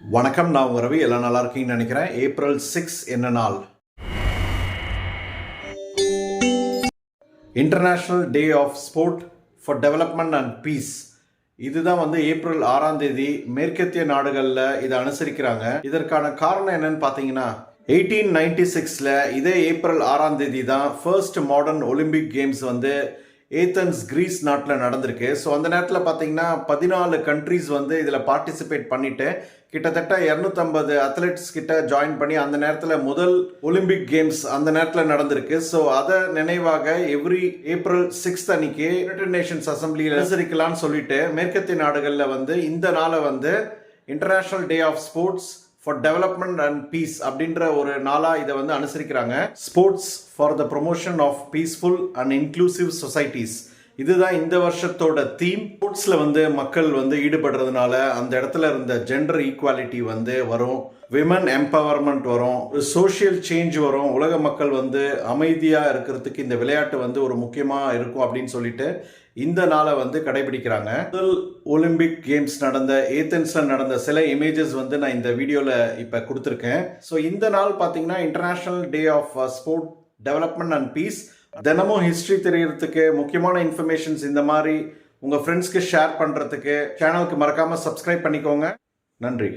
வணக்கம் நான் உங்க ரவி. எல்லாம் நல்லா இருக்கீங்கன்னு நினைக்கிறேன். ஏப்ரல் சிக்ஸ் என்ன நாள்? International day of sport for development and peace இதுதான் வந்து ஏப்ரல் ஆறாம் தேதி மேற்கத்திய நாடுகளில் இதை அனுசரிக்கிறாங்க. இதற்கான காரணம் என்னன்னு பார்த்தீங்கன்னா எயிட்டீன் நைன்டி சிக்ஸில் இதே ஏப்ரல் ஆறாம் தேதி தான் ஃபர்ஸ்ட் மாடர்ன் ஒலிம்பிக் கேம்ஸ் வந்து ஏத்தன்ஸ் கிரீஸ் நாட்டில் நடந்திருக்கு. ஸோ அந்த நேரத்தில் பார்த்தீங்கன்னா பதினாலு கண்ட்ரீஸ் வந்து இதில் பார்ட்டிசிபேட் பண்ணிட்டு கிட்டத்தட்ட இரநூத்தம்பது அத்லெட்ஸ் கிட்ட ஜாயின் பண்ணி அந்த நேரத்தில் முதல் ஒலிம்பிக் கேம்ஸ் அந்த நேரத்தில் நடந்திருக்கு. ஸோ அதை நினைவாக எவ்ரி ஏப்ரல் சிக்ஸ்த் அன்னைக்கு யுனைடெட் நேஷன்ஸ் அசம்பிளியில் அனுசரிக்கலாம்னு சொல்லிட்டு மேற்கத்திய நாடுகளில் வந்து இந்த நாளை வந்து international day of sports for development and peace அப்படின்ற ஒரு நாளாக இதை வந்து அனுசரிக்கிறாங்க. Sports for the promotion of peaceful and inclusive societies இதுதான் இந்த வருஷத்தோட தீம் ஸ்போர்ட்ஸில் வந்து மக்கள் வந்து ஈடுபடுறதுனால அந்த இடத்துல இருந்த ஜெண்டர் ஈக்குவாலிட்டி வந்து வரும். விமன் எம்பவர்மெண்ட் வரும். சோஷியல் சேஞ்ச் வரும். உலக மக்கள் வந்து அமைதியாக இருக்கிறதுக்கு இந்த விளையாட்டு வந்து ஒரு முக்கியமாக இருக்கும் அப்படின்னு சொல்லிட்டு இந்த நாளை வந்து கடைபிடிக்கிறாங்க. முதல் ஒலிம்பிக் கேம்ஸ் நடந்த ஏத்தன்ஸில் நடந்த சில இமேஜஸ் வந்து நான் இந்த வீடியோவில் இப்போ கொடுத்துருக்கேன். ஸோ இந்த நாள் பார்த்தீங்கன்னா international day of sport development and peace தினமும் ஹிஸ்ட்ரி தெரியறதுக்கு முக்கியமான இன்ஃபர்மேஷன்ஸ் இந்த மாதிரி உங்கள் ஃப்ரெண்ட்ஸ்க்கு ஷேர் பண்ணுறதுக்கு சேனலுக்கு மறக்காமல் சப்ஸ்கிரைப் பண்ணிக்கோங்க. நன்றி.